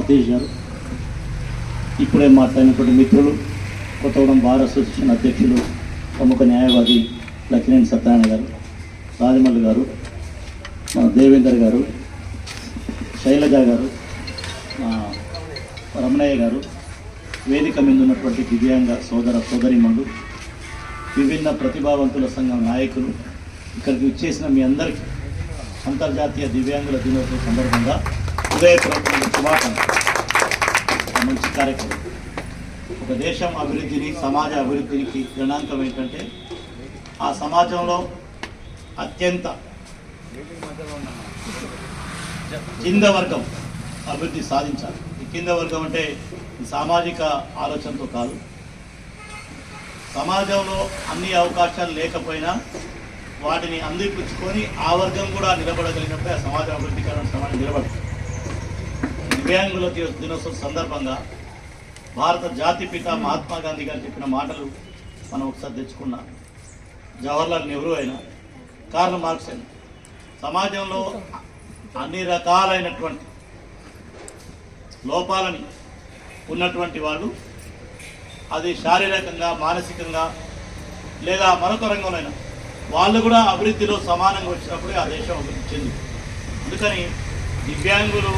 సతీష్ గారు. ఇప్పుడే మాట్లాడినటువంటి మిత్రులు కొత్తగూడెం బార్ అసోసియేషన్ అధ్యక్షులు ప్రముఖ న్యాయవాది లక్కినేని సత్యనారాయణ గారు రాజమల్లి గారు మన దేవేందర్ గారు శైలజ గారు రమణయ్య గారు వేదిక మీద ఉన్నటువంటి దివ్యాంగ సోదర సోదరిమణులు విభిన్న ప్రతిభావంతుల సంఘం నాయకులు ఇక్కడికి ఇచ్చేసిన మీ అందరికీ అంతర్జాతీయ దివ్యాంగుల దినోత్సవం సందర్భంగా హృదయపూర్వక శుభాకాంక్షలు మంచి కార్యక్రమం ఒక దేశం అభివృద్ధిని సమాజ అభివృద్ధికి గణాంకం ఏంటంటే ఆ సమాజంలో అత్యంత కింద వర్గం అభివృద్ధి సాధించాలి. ఈ కింద వర్గం అంటే సామాజిక ఆలోచనతో కాదు. సమాజంలో అన్ని అవకాశాలు లేకపోయినా వాటిని అందిపుచ్చుకొని ఆ వర్గం కూడా నిలబడగలిగినప్పుడే ఆ సమాజ అభివృద్ధికరణ సమాజం నిలబడుతుంది దివ్యాంగుల దినోత్సవం సందర్భంగా భారత జాతిపిత మహాత్మా గాంధీ గారు చెప్పిన మాటలు మనం ఒకసారి తెచ్చుకున్నాం జవహర్లాల్ నెహ్రూ అయినా కార్ల్ మార్క్స్ అయినా సమాజంలో అన్ని రకాలైనటువంటి లోపాలని ఉన్నటువంటి వాళ్ళు అది శారీరకంగా మానసికంగా లేదా మరొక రంగంలోనైనా వాళ్ళు కూడా అభివృద్ధిలో సమానంగా వచ్చినప్పుడే ఆ దేశం అభివృద్ధి చెంది అందుకని దివ్యాంగులు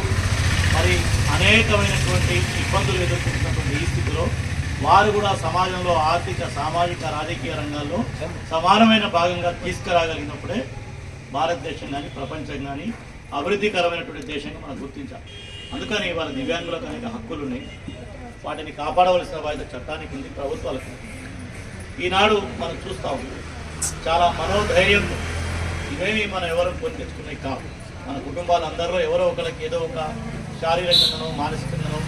మరి అనేకమైనటువంటి ఇబ్బందులు ఎదుర్కొంటున్నటువంటి ఈ స్థితిలో వారు కూడా సమాజంలో ఆర్థిక సామాజిక రాజకీయ రంగాల్లో సమానమైన భాగంగా తీసుకురాగలిగినప్పుడే భారతదేశం కానీ ప్రపంచం కానీ అభివృద్ధికరమైనటువంటి దేశంగా మనం గుర్తించాలి. అందుకని వాళ్ళ దివ్యాంగులకు అనేక హక్కులు ఉన్నాయి వాటిని కాపాడవలసిన బాధ్యత చట్టానికి ఉంది ప్రభుత్వాలకు ఈనాడు మనం చూస్తూ ఉన్నాం. చాలా మనోధైర్యంతో ఇవేమి మనం ఎవరు కొని తెచ్చుకునే కావు. మన కుటుంబాలందరూ ఎవరో ఒకరికి ఏదో ఒక శారీరకంగానో మానసికంగానో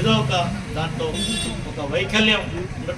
ఏదో ఒక దాంట్లో ఒక వైకల్యం ఉండటం